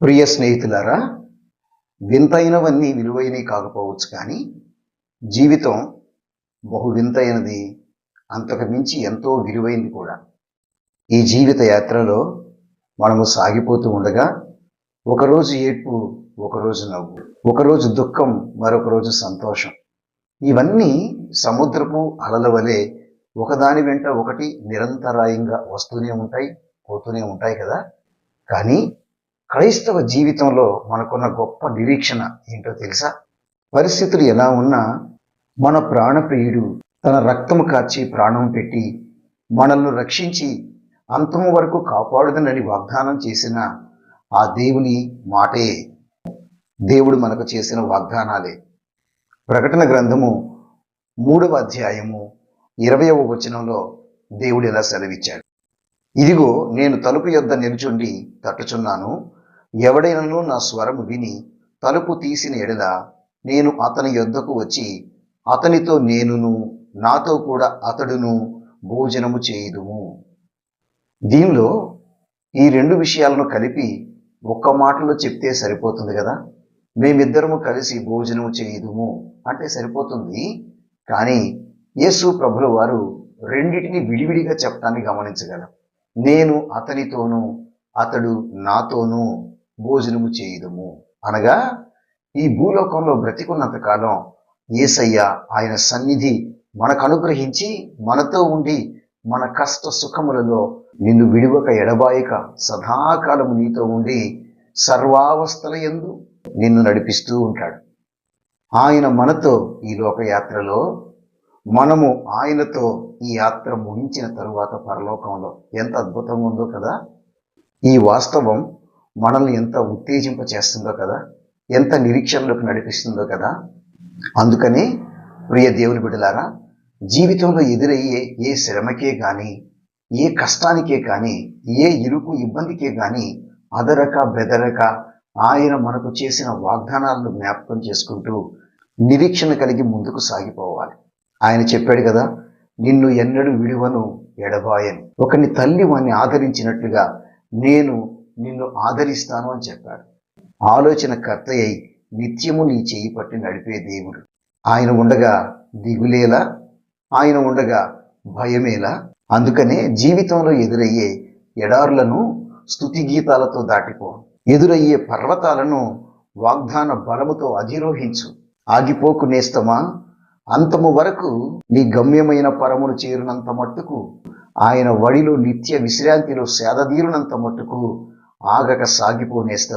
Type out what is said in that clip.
ప్రియ స్నేహితులారా వింతైనవన్నీ విలువైనవి కాకపోవచ్చు కానీ జీవితం బహు వింతైనది అంతకు మించి ఎంతో విలువైంది కూడా. ఈ జీవిత యాత్రలో మనము సాగిపోతూ ఉండగా ఒకరోజు ఏడ్పు ఒకరోజు నవ్వు ఒకరోజు దుఃఖం మరొక రోజు సంతోషం. ఇవన్నీ సముద్రపు అలల వలె ఒకదాని వెంట ఒకటి నిరంతరాయంగా వస్తూనే ఉంటాయి పోతూనే ఉంటాయి కదా. కానీ క్రైస్తవ జీవితంలో మనకున్న గొప్ప నిరీక్షణ ఏంటో తెలుసా? పరిస్థితులు ఎలా ఉన్నా మన ప్రాణప్రియుడు తన రక్తము కాచి ప్రాణం పెట్టి మనల్ని రక్షించి అంతము వరకు కాపాడుదనని వాగ్దానం చేసిన ఆ దేవుని మాటే. దేవుడు మనకు చేసిన వాగ్దానాలే. ప్రకటన గ్రంథము మూడవ అధ్యాయము ఇరవయవ వచనంలో దేవుడు ఇలా సెలవిచ్చాడు. ఇదిగో నేను తలుపు యొద్ద నిలుచుండి తట్టుచున్నాను. ఎవడైనను నా స్వరము విని తలుపు తీసిన ఎడల నేను అతని యొద్దకు వచ్చి అతనితో నేనును నాతో కూడా అతడును భోజనము చేయుదుము. దీనిలో ఈ రెండు విషయాలను కలిపి ఒక్క మాటలో చెప్తే సరిపోతుంది కదా? మేమిద్దరము కలిసి భోజనము చేయుదుము అంటే సరిపోతుంది. కానీ యేసు ప్రభుల వారు రెండిటిని విడివిడిగా చెప్పడాన్ని గమనించగలం. నేను అతనితోనూ అతడు నాతోనూ భోజనము చేయుదుము. అనగా ఈ భూలోకంలో బ్రతికున్నంతకాలం ఏసయ్య ఆయన సన్నిధి మనకు అనుగ్రహించి మనతో ఉండి మన కష్ట సుఖములలో నిన్ను విడివక ఎడబాయక సదాకాలము నీతో ఉండి సర్వావస్థల యందు నిన్ను నడిపిస్తూ ఉంటాడు. ఆయన మనతో ఈ లోకయాత్రలో మనము ఆయనతో ఈ యాత్ర ముగించిన తరువాత పరలోకంలో. ఎంత అద్భుతంగా ఉందో కదా! ఈ వాస్తవం మనల్ని ఎంత ఉత్తేజింప చేస్తుందో కదా ఎంత నిరీక్షణలోకి నడిపిస్తుందో కదా. అందుకని ప్రియ దేవుని బిడ్డలారా జీవితంలో ఎదురయ్యే ఏ శ్రమకే కానీ ఏ కష్టానికే కానీ ఏ ఇరుకు ఇబ్బందికే కానీ అదరక బెదరక ఆయన మనకు చేసిన వాగ్దానాలను జ్ఞాపకం చేసుకుంటూ నిరీక్షణ కలిగి ముందుకు సాగిపోవాలి. ఆయన చెప్పాడు కదా నిన్ను ఎన్నడూ విడువను ఎడబాయని. ఒకని తల్లి వాణ్ణి ఆదరించినట్లుగా నేను నిన్ను ఆదరిస్తాను అని చెప్పాడు. ఆలోచన కర్త అయి నిత్యము నీ చేయి పట్టి నడిపే దేవుడు. ఆయన ఉండగా దిగులేలా? ఆయన ఉండగా భయమేలా? అందుకనే జీవితంలో ఎదురయ్యే ఎడారులను స్థుతి గీతాలతో దాటిపో. ఎదురయ్యే పర్వతాలను వాగ్దాన బలముతో అధిరోహించు. ఆగిపోకు నేస్తమా? అంతము వరకు నీ గమ్యమైన పరమును చేరినంత మట్టుకు ఆయన వడిలో నిత్య విశ్రాంతిలో సేదదీరునంత మట్టుకు ఆగక సాగిపోనేస్తా